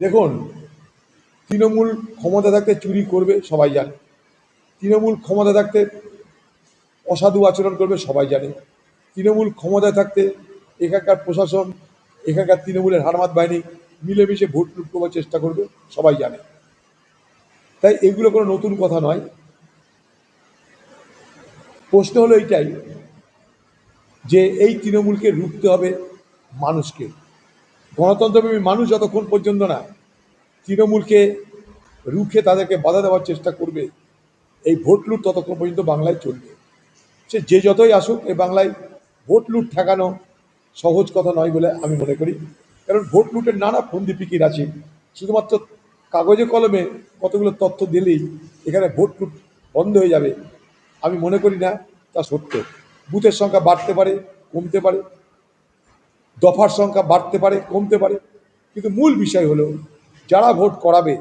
দেখুন, তৃণমূল ক্ষমতা থাকতে চুরি করবে, সবাই জানে। তৃণমূল ক্ষমতা থাকতে অসাধু আচরণ করবে, সবাই জানে। তৃণমূল ক্ষমতায় থাকতে এখানকার প্রশাসন, এখানকার তৃণমূলের হারমাত বাহিনী মিলেমিশে ভোট লুট করবার চেষ্টা করবে, সবাই জানে। তাই এগুলো কোনো নতুন কথা নয়। প্রশ্ন হলো এইটাই যে এই তৃণমূলকে রুখতে হবে মানুষকে। গণতন্ত্রপ্রেমী মানুষ যতক্ষণ পর্যন্ত না তৃণমূলকে রুখে তাদেরকে বাধা দেওয়ার চেষ্টা করবে, এই ভোট লুট ততক্ষণ পর্যন্ত বাংলায় চলবে। সে যে যতই আসুক, এই বাংলায় ভোট লুট ঠেকানো সহজ কথা নয় বলে আমি মনে করি। কারণ ভোট লুটের নানা ফন্দি ফিকির আছে। শুধুমাত্র কাগজে কলমে কতগুলো তথ্য দিলেই এখানে ভোট লুট বন্ধ হয়ে যাবে। আমি মনে করি না, তা সত্য। বুথের সংখ্যা বাড়তে পারে, কমতে পারে। দফার সংখ্যা বাড়তে পারে, কমতে পারে। কিন্তু মূল বিষয় হলো, যারা ভোট করাবে,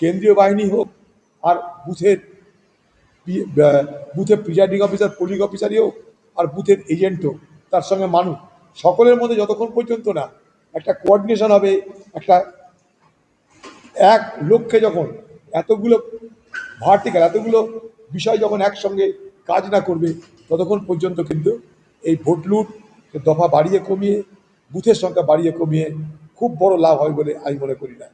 কেন্দ্রীয় বাহিনী হোক আর বুথের বুথের প্রিজাইডিং অফিসার পোলিং অফিসারই হোক আর বুথের এজেন্ট হোক, তার সঙ্গে মানুষ, সকলের মধ্যে যতক্ষণ পর্যন্ত না একটা কোঅর্ডিনেশন হবে, একটা এক লক্ষ্যে যখন এতগুলো ভার্টিক্যাল এতগুলো বিষয় যখন একসঙ্গে কাজ না করবে, ততক্ষণ পর্যন্ত কিন্তু এই ভোট লুট, দফা বাড়িয়ে কমিয়ে বুথের সংখ্যা বাড়িয়ে কমিয়ে খুব বড় লাভ হয় বলে আমি মনে করি না।